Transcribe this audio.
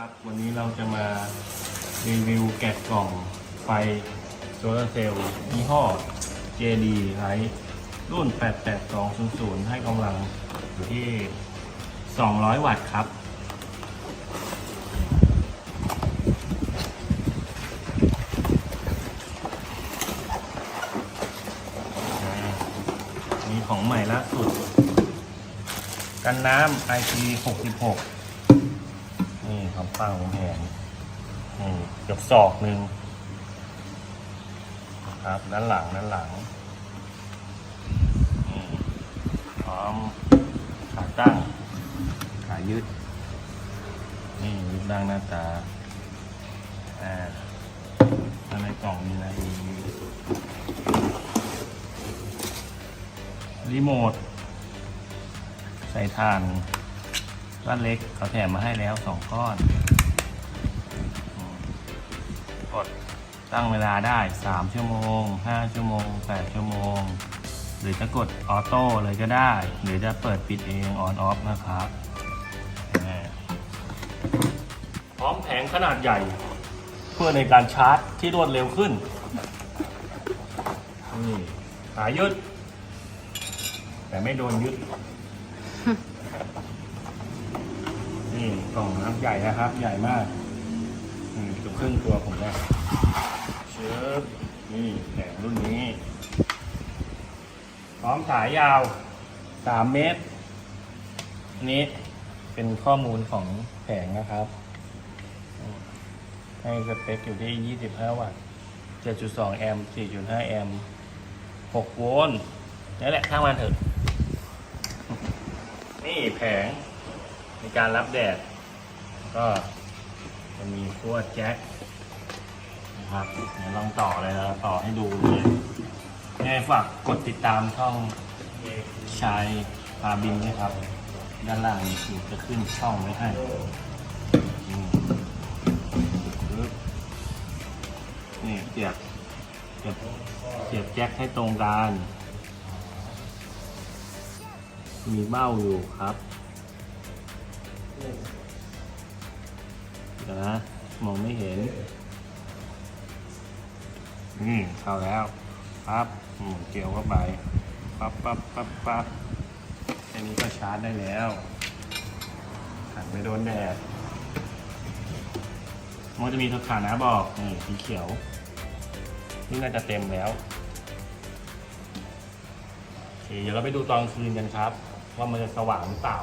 ครับวันนี้เราจะมารีวิวแกะกล่องไฟโซลาร์เซลล์ยี่ห้อ JD ไลท์รุ่น 88200 ให้กำลังอยู่ที่ 200 วัตต์ครับอ่ามีของใหม่ล่าสุด กันน้ำ IP 66นี่คำปังของแผงนี่เกือบศอกหนึ่งครับด้านหลังด้านหลังนี่พร้อมขาตั้งขายืดนี่ยึดดังหน้าตาอ่าภายในกล่องมีอะไรอีรีโมทใส่ถ่าน ก้อนเล็กเขาแถมมาให้แล้วสองก้อน กดตั้งเวลาได้ 3 ชั่วโมง 5 ชั่วโมง 8 ชั่วโมง หรือจะกดออโต้เลยก็ได้ หรือจะเปิดปิดเองออนออฟนะครับพร้อมแผงขนาดใหญ่ เพื่อในการชาร์จที่รวดเร็วขึ้นนี่ขายึด แต่ไม่โดนยึด กล่องน้ำใหญ่นะครับ ใหญ่มากอืมเกือบครึ่งตัวผมได้เชิบนี่แผงรุ่นนี้ พร้อมสายยาว3เมตรอันนี้เป็นข้อมูลของแผงนะครับ ให้สเปคอยู่ที่ 25 วัตต์ 7.2 แอมป์ 4.5 แอมป์ 6 โวลต์นั่แหละข้างมันเถอะ นี่แผงในการรับแดด ก็จะมีขั้วแจ็คนะครับเดี๋ยวลองต่อเลยนะต่อให้ดูเลยยังไงฝากกดติดตามช่องชายพาบินนะครับ ด้านล่างนี่คือจะขึ้นช่องไว้ให้อืมปึ๊บนี่เสียบเสียบเสียบแจ็คให้ตรงกันมีเบ้าอยู่ครับ เดี๋ยวนะ มองไม่เห็นนี่เข้าแล้วปั๊บหมุนเกลียวเข้าไปปั๊บปั๊บปั๊บปั๊บแค่นี้ก็ชาร์จได้แล้วหันไปโดนแดดมันจะมีสถานะบอกนี่สีเขียว นี่น่าจะเต็มแล้วโอเคเดี๋ยวเราไปดูตอนคืนกันครับ ว่ามันจะสว่างหรือเปล่า